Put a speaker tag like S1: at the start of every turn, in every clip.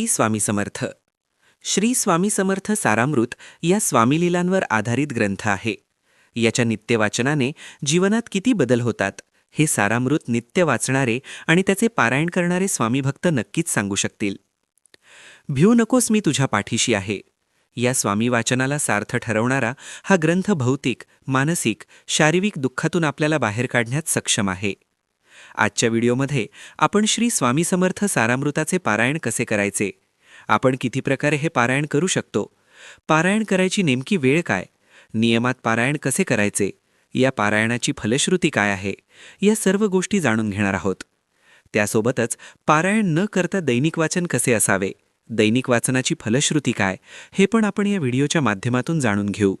S1: श्री स्वामी समर्थ. श्री स्वामी समर्थ सारामृत या स्वामीलीलांवर आधारित ग्रंथ आहे. याच्या नित्यवाचनाने जीवनात किती बदल होतात हे सारामृत नित्य वाचणारे आणि त्याचे पारायण करणारे स्वामी भक्त नक्कीच सांगू शकतील. भिऊ नकोस मी तुझ्या पाठीशी आहे. या स्वामी वाचनाला सार्थ ठरवणारा हा ग्रंथ भौतिक मानसिक शारीरिक दुःखातून आपल्याला बाहेर काढण्यात सक्षम आहे. आजच्या व्हिडिओमध्ये आपण श्री स्वामी समर्थ सारामृताचे पारायण कसे करायचे? आपण किती प्रकारे हे पारायण करू शकतो? पारायण करायची नेमकी वेळ काय? नियमात पारायण कसे करायचे? या पारायणाची फलश्रुती काय आहे? या सर्व गोष्टी जाणून घेणार आहोत. त्यासोबतच पारायण न करता दैनिक वाचन कसे असावे? दैनिक वाचनाची फलश्रुती काय? हे पण आपण या व्हिडिओच्या माध्यमातून जाणून घेऊ.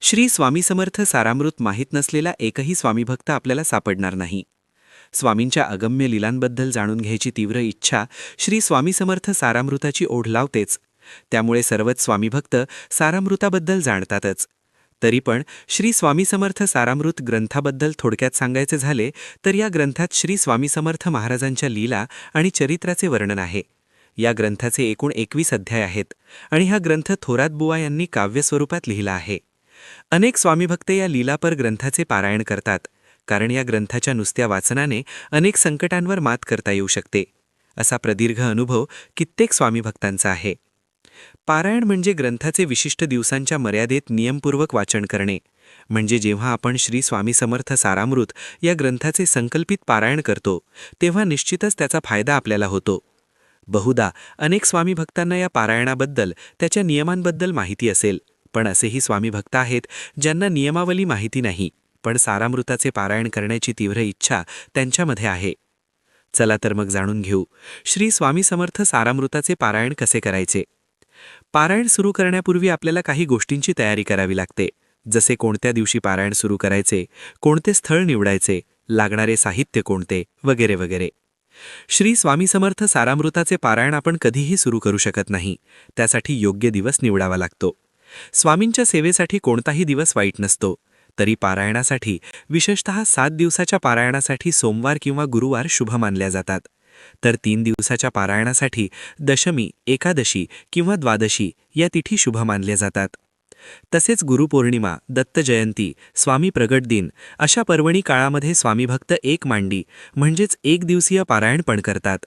S1: श्री स्वामी समर्थ सारामृत माहीत नसलेला एकही स्वामीभक्त आपल्याला सापडणार नाही. स्वामींच्या अगम्य लीलांबद्दल जाणून घ्यायची तीव्र इच्छा श्री स्वामी समर्थ सारामृताची ओढ लावतेच. त्यामुळे सर्वच स्वामीभक्त सारामृताबद्दल जाणतातच. तरी पण श्री स्वामी समर्थ सारामृत ग्रंथाबद्दल थोडक्यात सांगायचे झाले तर या ग्रंथात श्री स्वामी समर्थ महाराजांच्या लीला आणि चरित्राचे वर्णन आहे. या ग्रंथाचे एकूण एकवीस अध्याय आहेत आणि हा ग्रंथ थोरात बुवा यांनी काव्यस्वरूपात लिहिला आहे. अनेक स्वामीभक्त या लीलापर ग्रंथाचे पारायण करतात. कारण या ग्रंथाच्या नुसत्या वाचनाने अनेक संकटांवर मात करता येऊ शकते असा प्रदीर्घ अनुभव कित्येक स्वामीभक्तांचा आहे. पारायण म्हणजे ग्रंथाचे विशिष्ट दिवसांच्या मर्यादेत नियमपूर्वक वाचन करणे म्हणजे जेव्हा आपण श्री स्वामी समर्थ सारामृत या ग्रंथाचे संकल्पित पारायण करतो तेव्हा निश्चितच त्याचा फायदा आपल्याला होतो. बहुधा अनेक स्वामी भक्तांना या पारायणाबद्दल त्याच्या नियमांबद्दल माहिती असेल पण असेही स्वामी भक्त आहेत ज्यांना नियमावली माहिती नाही. पण सारामृताचे पारायण करण्याची तीव्र इच्छा त्यांच्यामध्ये आहे. चला तर मग जाणून घेऊ श्री स्वामी समर्थ सारामृताचे पारायण कसे करायचे? पारायण सुरू करण्यापूर्वी आपल्याला काही गोष्टींची तयारी करावी लागते. जसे कोणत्या दिवशी पारायण सुरू करायचे कोणते स्थळ निवडायचे लागणारे साहित्य कोणते वगैरे वगैरे. श्री स्वामी समर्थ सारामृताचे पारायण आपण कधीही सुरू करू शकत नाही त्यासाठी योग्य दिवस निवडावा लागतो. स्वामींच्या सेवेसाठी कोणताही दिवस वाईट नसतो. तरी पारायणासाठी विशेषतः सात दिवसाच्या पारायणासाठी सोमवार किंवा गुरुवार शुभ मानल्या जातात. तर तीन दिवसाच्या पारायणासाठी दशमी एकादशी किंवा द्वादशी या तिथी शुभ मानल्या जातात. तसेच गुरुपौर्णिमा दत्त जयंती स्वामी प्रगट दिन अशा पर्वणी काळामध्ये स्वामीभक्त एक मांडी म्हणजेच एक दिवसीय पारायण पण करतात.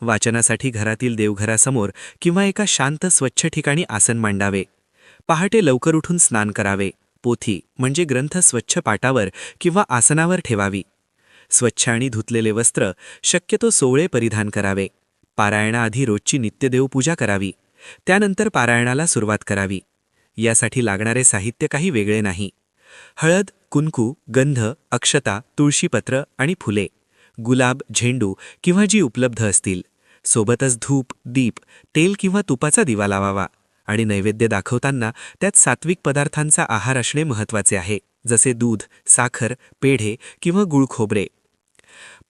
S1: वाचनासाठी घरातील देवघरासमोर किंवा एका शांत स्वच्छ ठिकाणी आसन मांडावे. पहाटे लवकर उठून स्नान करावे. पोथी म्हणजे ग्रंथ स्वच्छ पाटावर किंवा आसनावर ठेवावी. स्वच्छ आणि धुतलेले वस्त्र शक्यतो सोवळे परिधान करावे. पारायणाआधी रोजची नित्यदेव पूजा करावी. त्यानंतर पारायणाला सुरुवात करावी. यासाठी लागणारे साहित्य काही वेगळे नाही. हळद कुंकू गंध अक्षता तुळशीपत्र आणि फुले गुलाब झेंडू किंवा जी उपलब्ध असतील. सोबतच धूप दीप तेल किंवा तुपाचा दिवा लावावा. आणि नैवेद्य दाखवताना त्यात सात्विक पदार्थांचा आहार असणे महत्त्वाचे आहे जसे दूध साखर पेढे किंवा गुळ खोबरे.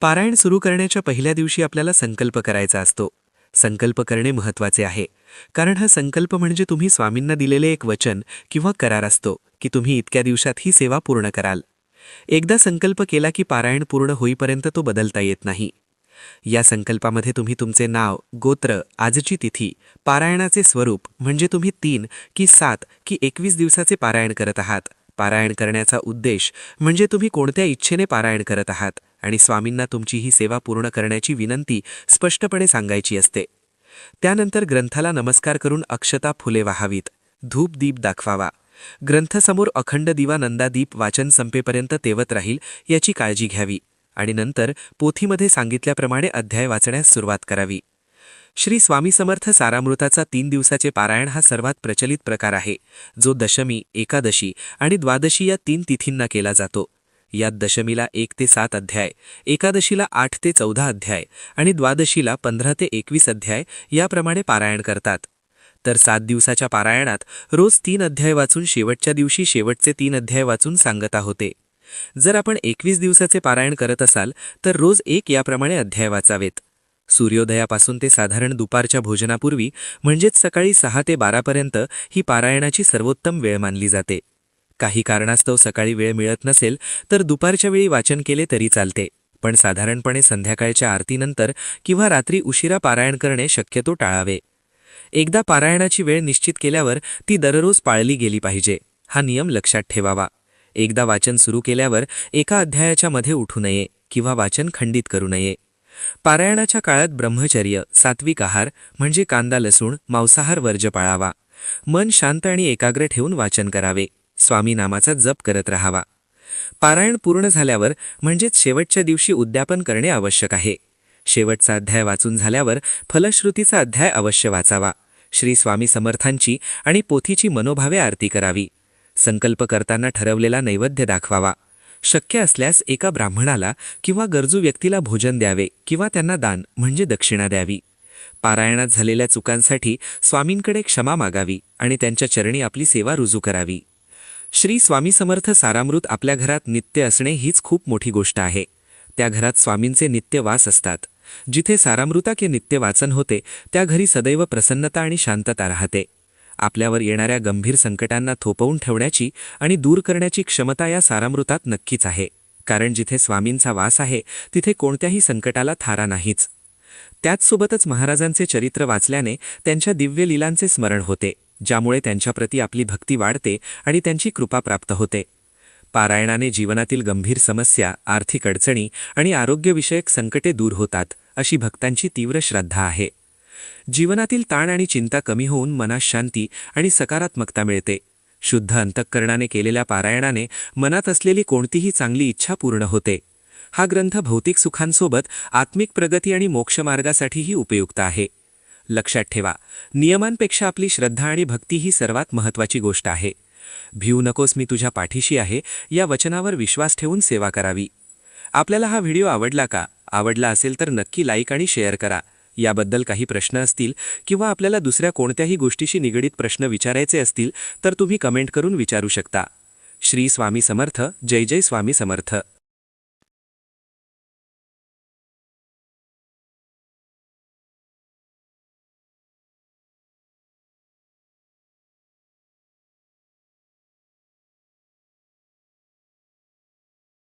S1: पारायण सुरू करण्याच्या पहिल्या दिवशी आपल्याला संकल्प करायचा असतो. संकल्प करणे महत्त्वाचे आहे कारण हा संकल्प म्हणजे तुम्ही स्वामींना दिलेले एक वचन किंवा करार असतो की तुम्ही इतक्या दिवसात ही सेवा पूर्ण कराल. एकदा संकल्प केला की पारायण पूर्ण होईपर्यंत तो बदलता येत नाही. या संकल्पामध्ये तुम्ही तुमचे नाव गोत्र आजची तिथी पारायणाचे स्वरूप म्हणजे तुम्ही तीन की सात की एकवीस दिवसाचे पारायण करत आहात. पारायण करण्याचा उद्देश म्हणजे तुम्ही कोणत्या इच्छेने पारायण करत आहात आणि स्वामींना तुमची ही सेवा पूर्ण करण्याची विनंती स्पष्टपणे सांगायची असते. त्यानंतर ग्रंथाला नमस्कार करून अक्षता फुले वाहावीत. धूप दीप दाखवावा. ग्रंथसमोर अखंड दिवा नंदादीप वाचन संपेपर्यंत तेवत राहील याची काळजी घ्यावी. आणि नंतर पोथीमध्ये सांगितल्याप्रमाणे अध्याय वाचण्यास सुरुवात करावी. श्री स्वामी समर्थ सारामृताचा तीन दिवसाचे पारायण हा सर्वात प्रचलित प्रकार आहे. जो दशमी एकादशी आणि द्वादशी या तीन तिथींना केला जातो. यात दशमीला एक ते सात अध्याय एकादशीला आठ ते चौदा अध्याय आणि द्वादशीला पंधरा ते एकवीस अध्याय याप्रमाणे पारायण करतात. तर सात दिवसाच्या पारायणात रोज तीन अध्याय वाचून शेवटच्या दिवशी शेवटचे तीन अध्याय वाचून सांगता होते जर आपण एकवीस दिवसाचे पारायण करत असाल तर रोज एक याप्रमाणे अध्याय वाचावेत. सूर्योदयापासून ते साधारण दुपारच्या भोजनापूर्वी म्हणजेच सकाळी सहा ते बारापर्यंत ही पारायणाची सर्वोत्तम वेळ मानली जाते. काही कारणास्तव सकाळी वेळ मिळत नसेल तर दुपारच्या वेळी वाचन केले तरी चालते. पण साधारणपणे संध्याकाळच्या आरतीनंतर किंवा रात्री उशिरा पारायण करणे शक्यतो टाळावे. एकदा पारायणाची वेळ निश्चित केल्यावर ती दररोज पाळली गेली पाहिजे. हा नियम लक्षात ठेवावा. एकदा वाचन सुरू केल्यावर एका अध्यायाच्या मध्ये उठू नये किंवा वाचन खंडित करू नये. पारायणाच्या काळात ब्रह्मचर्य सात्विक आहार म्हणजे कांदा लसूण मांसाहार वर्ज पाळावा. मन शांत आणि एकाग्र ठेवून वाचन करावे. स्वामी नामाचा जप करत राहावा. पारायण पूर्ण झाल्यावर म्हणजेच शेवटच्या दिवशी उद्यापन करणे आवश्यक आहे. शेवटचा अध्याय वाचून झाल्यावर फलश्रुतीचा अध्याय अवश्य वाचावा. श्री स्वामी समर्थांची आणि पोथीची मनोभावे आरती करावी. संकल्प करताना ठरवलेला नैवेद्य दाखवावा. शक्य असल्यास एका ब्राह्मणाला किंवा गरजू व्यक्तीला भोजन द्यावे किंवा त्यांना दान म्हणजे दक्षिणा द्यावी. पारायणात झालेल्या चुकांसाठी स्वामींकडे क्षमा मागावी आणि त्यांच्या चरणी आपली सेवा रुजू करावी. श्री स्वामी समर्थ सारामृत आपल्या घरात नित्य असणे हीच खूप मोठी गोष्ट आहे. त्या घरात स्वामींचे नित्य वास असतात. जिथे सारामृताके नित्य वाचन होते त्या घरी सदैव प्रसन्नता आणि शांतता राहते. आपल्यावर येणाऱ्या गंभीर संकटांना थोपवून ठेवण्याची आणि दूर करण्याची क्षमता या सारामृतात नक्कीच आहे. कारण जिथे स्वामींचा वास आहे तिथे कोणत्याही संकटाला थारा नाहीच. त्याचसोबतच महाराजांचे चरित्र वाचल्याने त्यांच्या दिव्य लीलांचे स्मरण होते ज्यामुळे त्यांच्याप्रती आपली भक्ती वाढते आणि त्यांची कृपा प्राप्त होते. पारायणाने जीवनातील गंभीर समस्या आर्थिक अडचणी आणि आरोग्यविषयक संकटे दूर होतात अशी भक्तांची तीव्र श्रद्धा आहे. जीवनातील ताण आणि चिंता कमी होऊन मनास शांती आणि सकारात्मकता मिळते. शुद्ध अंतःकरणाने केलेल्या पारायणाने मनात असलेली कोणतीही चांगली इच्छा पूर्ण होते. हा ग्रंथ भौतिक सुखांसोबत आत्मिक प्रगती आणि मोक्षमार्गासाठीही उपयुक्त आहे. लक्षात ठेवा नियमांपेक्षा आपली श्रद्धा आणि भक्ती ही सर्वात महत्त्वाची गोष्ट आहे. भिऊ नकोस मी तुझ्या पाठीशी आहे या वचनावर विश्वास ठेवून सेवा करावी. आपल्याला हा व्हिडिओ आवडला का? आवडला असेल तर नक्की लाईक आणि शेअर करा. याबद्दल काही प्रश्न असतील किंवा आपल्याला दुसऱ्या कोणत्याही गोष्टीशी निगडीत प्रश्न विचारायचे असतील तर तुम्ही कमेंट करून विचारू शकता. श्री स्वामी समर्थ जय जय स्वामी समर्थ.